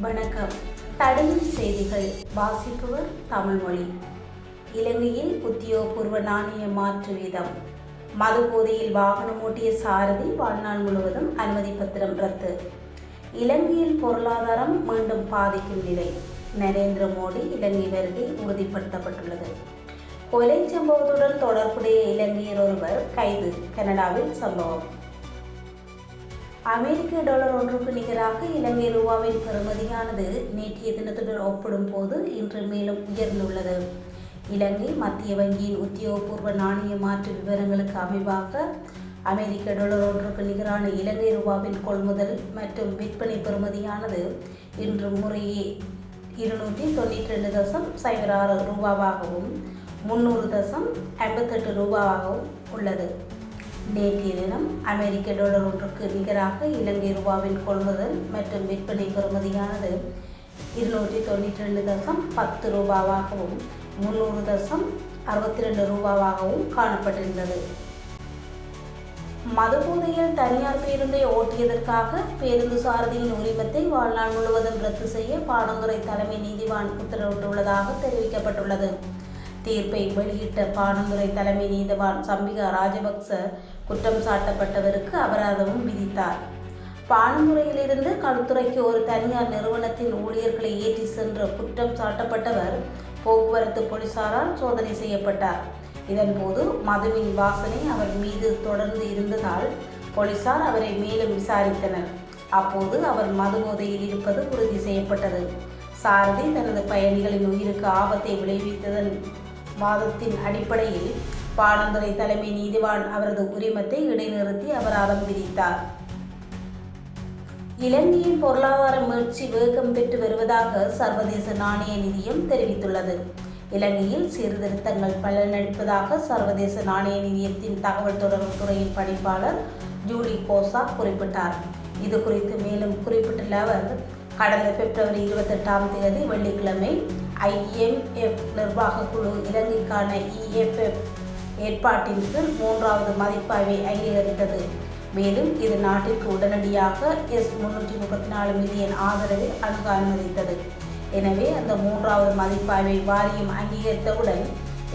வணக்கம். தடையின் செய்திகள். வாசிப்பவர் தமிழ்மொழி. இலங்கையில் உத்தியோகபூர்வ நாணய மாற்று வீதம். மதுபோதையில் வாகனம் ஓட்டிய சாரதி வாழ்நாள் முழுவதும் அனுமதி பத்திரம் ரத்து. இலங்கையில் பொருளாதாரம் மீண்டும் பாதிக்கும் நிலை. நரேந்திர மோடி இலங்கை வருகை உறுதிப்படுத்தப்பட்டுள்ளது. கொலை சம்பவத்துடன் தொடர்புடைய இலங்கையர் ஒருவர் கைது. கனடாவில் சம்பவம். அமெரிக்க டாலர் ஒன்றுக்கு நிகராக இலங்கை ரூபாவின் பெறுமதியானது நேற்றைய தினத்துடன் ஒப்பிடும்போது இன்று மேலும் உயர்ந்துள்ளது. இலங்கை மத்திய வங்கியின் உத்தியோகபூர்வ நாணய மாற்று விவரங்களுக்கு அமைவாக அமெரிக்க டாலர் ஒன்றுக்கு நிகரான இலங்கை ரூபாவின் கொள்முதல் மற்றும் விற்பனை பெறுமதியானது இன்று முறையே இருநூற்றி தொண்ணூற்றி ரெண்டு தசம் சைபர் ஆறு ரூபாவாகவும் முந்நூறு தசம் ஐம்பத்தெட்டு ரூபாவாகவும் உள்ளது. நேற்றைய தினம் அமெரிக்க டாலர் ஒன்றுக்கு நிகராக இலங்கை ரூபாவின் கொள்முதல் மற்றும் விற்பனை பெறுமதியானது இருநூற்றி தொண்ணூற்றி ரெண்டு தசம் பத்து ரூபாவாகவும் முந்நூறு தசம் அறுபத்தி ரெண்டு ரூபாவாகவும் காணப்பட்டிருந்தது. மதுபோதையில் தனியார் பேருந்தை ஓட்டியதற்காக பேருந்து சாரதியின் உரிமத்தை வாழ்நாள் முழுவதும் ரத்து செய்ய பாடந்துறை தலைமை நீதிவான் உத்தரவிட்டுள்ளதாக தெரிவிக்கப்பட்டுள்ளது. தீர்ப்பை வெளியிட்ட பாடந்துறை தலைமை நீதிவான் சம்பிகா ராஜபக்ச குற்றம் சாட்டப்பட்டவருக்கு அபராதமும் விதித்தார். பானந்துறையிலிருந்து களுத்துறைக்கு ஒரு தனியார் நிறுவனத்தின் ஊழியர்களை ஏற்றி சென்று குற்றம் சாட்டப்பட்டவர் போக்குவரத்து போலீசாரால் சோதனை செய்யப்பட்டார். இதன்போது மதுவின் வாசனை அவர் மீது தொடர்ந்து இருந்ததால் போலீசார் அவரை மேலும் விசாரித்தனர். அப்போது அவர் மது போதையில் இருப்பது உறுதி செய்யப்பட்டது. சாரதி தனது பயணிகளின் உயிருக்கு ஆபத்தை விளைவித்ததன் வாதத்தின் அடிப்படையில் பாடந்துறை தலைமை நீதிவான் அவரது உரிமத்தை இடைநிறுத்தி அபராதம் விதித்தார். இலங்கையின் பொருளாதார மீட்சி வேகம் பெற்று வருவதாக சர்வதேச நாணய நிதியம் தெரிவித்துள்ளது. இலங்கையில் சீர்திருத்தங்கள் பலனளிப்பதாக சர்வதேச நாணய நிதியத்தின் தகவல் தொடர்பு துறையின் பணிப்பாளர் ஜூலி கோசா குறிப்பிட்டார். இது குறித்து மேலும் குறிப்பிட்டுள்ள அவர் கடந்த பிப்ரவரி இருபத்தெட்டாம் தேதி வெள்ளிக்கிழமை ஐஎம்எஃப் நிர்வாக குழு இலங்கைக்கான இஎஃப்எஃப் ஏற்பாட்டின் கீழ் மூன்றாவது மதிப்பாய்வை அங்கீகரித்தது. மேலும் இது நாட்டிற்கு உடனடியாக எஸ் முன்னூற்றி முப்பத்தி நாலு மில்லியன் ஆதரவை அணுக அனுமதித்தது எனவே அந்த மூன்றாவது மதிப்பாய்வை வாரியம் அங்கீகரித்தவுடன்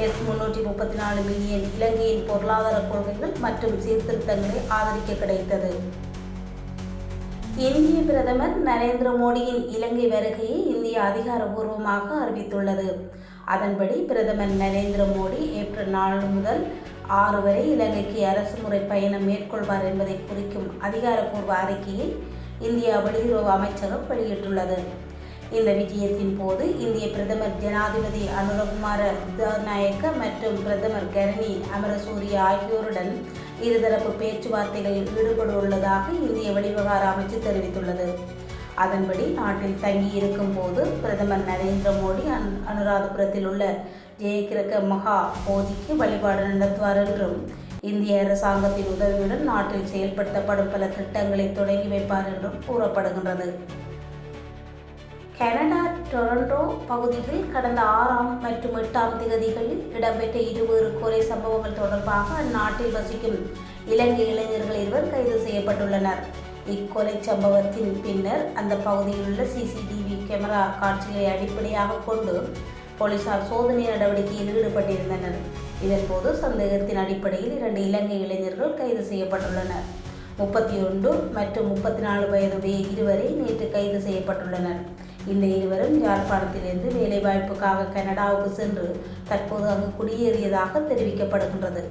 எஸ் முன்னூற்றி முப்பத்தி நாலு மில்லியன் இலங்கையின் பொருளாதார கொள்கைகள் மற்றும் சீர்திருத்தங்களை ஆதரிக்க கிடைத்தது. இந்திய பிரதமர் நரேந்திர மோடியின் இலங்கை வருகையை இந்தியா அதிகாரபூர்வமாக அறிவித்துள்ளது. அதன்படி பிரதமர் நரேந்திர மோடி ஏப்ரல் நாலு முதல் ஆறு வரை இலங்கைக்கு அரசு முறை பயணம் மேற்கொள்வார் என்பதை குறிக்கும் அதிகாரப்பூர்வ அறிக்கையை இந்தியா வெளியுறவு அமைச்சகம் வெளியிட்டுள்ளது. இந்த விஜயத்தின் போது இந்திய பிரதமர் ஜனாதிபதி அனுரகுமார திசாநாயக்க மற்றும் பிரதமர் கரணி அமரசூரிய ஆகியோருடன் இருதரப்பு பேச்சுவார்த்தைகளில் ஈடுபட்டுள்ளதாக இந்திய வெளிவிவகார அமைச்சு தெரிவித்துள்ளது. அதன்படி நாட்டில் தங்கியிருக்கும் போது பிரதமர் நரேந்திர மோடி அன் அனுராதபுரத்தில் உள்ள ஜெயகிரக மகா போதிக்கு வழிபாடு நடத்துவார் என்றும் இந்திய அரசாங்கத்தின் உதவியுடன் நாட்டில் செயல்படுத்தப்படும் பல திட்டங்களை தொடங்கி வைப்பார் என்றும் கூறப்படுகின்றது. கனடா டொரண்டோ பகுதியில் கடந்த ஆறாம் மற்றும் எட்டாம் திகதிகளில் இடம்பெற்ற இருவேறு கொலை சம்பவங்கள் தொடர்பாக அந்நாட்டில் வசிக்கும் இலங்கை இளைஞர்கள் இருவர் கைது செய்யப்பட்டுள்ளனர். இக்கொலை சம்பவத்தின் பின்னர் அந்த பகுதியில் உள்ள சிசிடிவி கேமரா காட்சிகளை அடிப்படையாக கொண்டு போலீசார் சோதனை நடவடிக்கையில் ஈடுபட்டிருந்தனர். இதன்போது சந்தேகத்தின் அடிப்படையில் இரண்டு இலங்கை இளைஞர்கள் கைது செய்யப்பட்டுள்ளனர். முப்பத்தி ஒன்று மற்றும் முப்பத்தி நாலு வயதுடைய இருவரை நேற்று கைது செய்யப்பட்டுள்ளனர். இந்த இருவரும் யாழ்ப்பாணத்திலிருந்து வேலைவாய்ப்புக்காக கனடாவுக்கு சென்று தற்போது அங்கு குடியேறியதாக தெரிவிக்கப்படுகின்றது.